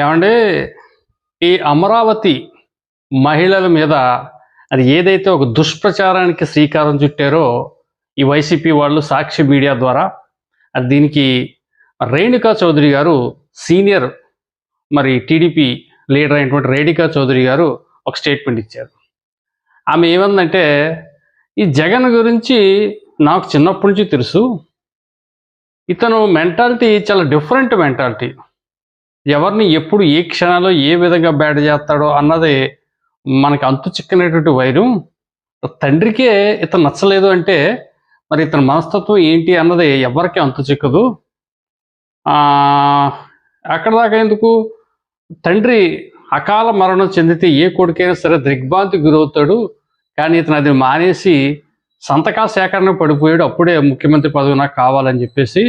ఏమండి? ఈ అమరావతి మహిళల మీద అది ఏదైతే ఒక దుష్ప్రచారానికి శ్రీకారం చుట్టారో ఈ వైసీపీ వాళ్ళు సాక్షి మీడియా ద్వారా అది దీనికి రేణుకా చౌదరి గారు సీనియర్ మరి టీడీపీ లీడర్ అయినటువంటి రేణుకా చౌదరి గారు ఒక స్టేట్మెంట్ ఇచ్చారు. ఆమె ఏమందంటే ఈ జగన్ గురించి నాకు చిన్నప్పటి నుంచి తెలుసు ఇతను మెంటాలిటీ చాలా డిఫరెంట్ మెంటాలిటీ. ఎవరిని ఎప్పుడు ఏ క్షణాల్లో ఏ విధంగా బ్యాట్ చేస్తాడో అన్నది మనకి అంతు చిక్కనటువంటి వైరం. తండ్రికే ఇతను నచ్చలేదు అంటే మరి ఇతని మనస్తత్వం ఏంటి అన్నది ఎవరికి అంతు చిక్కదు. అక్కడ దాకా ఎందుకు? తండ్రి అకాల మరణం చెందితే ఏ కొడుకైనా సరే దిగ్భ్రాంతి గురవుతాడు. కానీ ఇతను అది మానేసి సంతకాల సేకరణ పడిపోయాడు. అప్పుడే ముఖ్యమంత్రి పదవి నాకు కావాలని చెప్పేసి.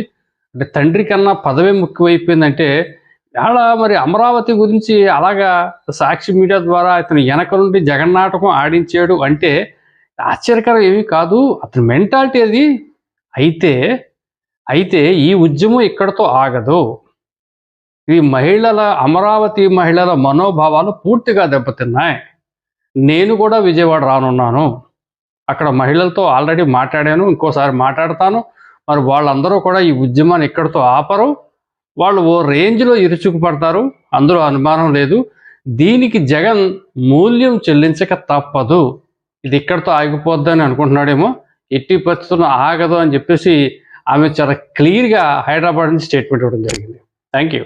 అంటే తండ్రి కన్నా పదవి ముఖ్యమైపోయిందంటే ఆడ మరి అమరావతి గురించి అలాగా సాక్షి మీడియా ద్వారా ఇతను వెనక నుండి జగన్నాటకం ఆడించాడు అంటే ఆశ్చర్యకరం ఏమీ కాదు. అతని మెంటాలిటీ అది. అయితే అయితే ఈ ఉద్యమం ఇక్కడతో ఆగదు. ఈ మహిళల అమరావతి మహిళల మనోభావాలు పూర్తిగా దెబ్బతిన్నాయి. నేను కూడా విజయవాడ రానున్నాను. అక్కడ మహిళలతో ఆల్రెడీ మాట్లాడాను ఇంకోసారి మాట్లాడతాను. మరి వాళ్ళందరూ కూడా ఈ ఉద్యమాన్ని ఇక్కడితో ఆపరు. వాళ్ళు ఓ రేంజ్లో ఇరుచుకుపడతారు అందులో అనుమానం లేదు. దీనికి జగన్ మూల్యం చెల్లించక తప్పదు. ఇది ఇక్కడితో ఆగిపోద్దని అనుకుంటున్నాడేమో. ఎట్టి పరిస్థితుల్లో ఆగదు అని చెప్పేసి ఆమె చాలా క్లియర్గా హైదరాబాద్ నుంచి స్టేట్మెంట్ ఇవ్వడం జరిగింది. Thank you